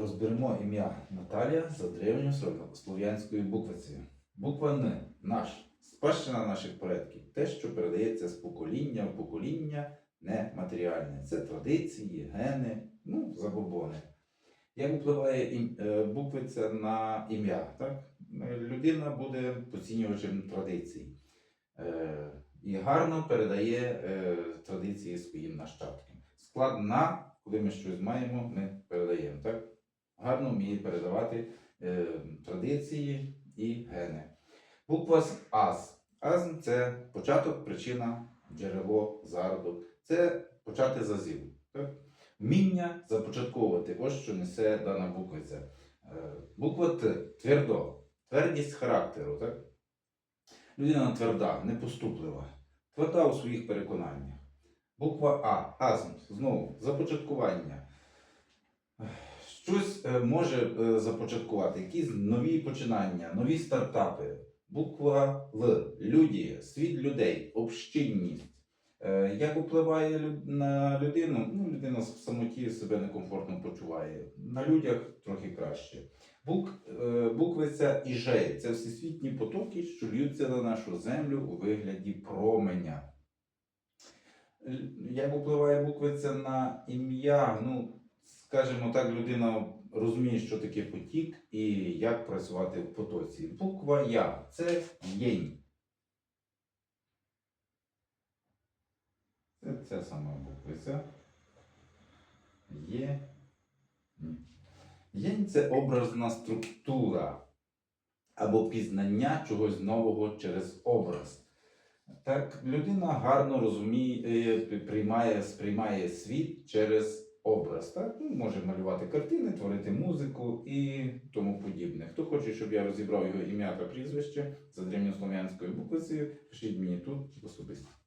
Розберемо ім'я Наталія за древньослов'янською буквицею. Буква Н наш, спадщина наших предків, те, що передається з покоління в покоління, не матеріальне. Це традиції, гени, ну, забобони. Як впливає е, буквиця на ім'я? Так? Е, Людина буде поцінювачем традицій е, і гарно передає традиції своїм нащадкам. Склад на, коли ми щось маємо, ми передаємо. Так? Гарно вміє передавати е, традиції і гени. Буква АЗ. АЗ це початок, причина, джерело, зародок. Це почати з азів. Так? Вміння започатковувати. Ось що несе дана буквиця. Е, Буква Т твердо. Твердість характеру. Так? Людина тверда, непоступлива, тверда у своїх переконаннях. Буква А. Азм. Знову започаткування. Щось е, може е, започаткувати, якісь нові починання, нові стартапи. Буква Л. Люді, світ людей, общинність. Е, Як впливає на людину? Ну, людина в самоті себе некомфортно почуває. На людях трохи краще. Бук, буквиця Іжей це всесвітні потоки, що льються на нашу землю у вигляді променя. Як впливає буквиця на ім'я? Ну, скажімо так, людина розуміє, що таке потік і як працювати в потоці. Буква Я це єнь. Це ця сама буквиця. Є. Єнь це образна структура або пізнання чогось нового через образ. Так, людина гарно розуміє, е, приймає, сприймає світ через образ. Так? Ну, може малювати картини, творити музику і тому подібне. Хто хоче, щоб я розібрав його ім'я та прізвище за древньослов'янською буквицею, пишіть мені тут особисто.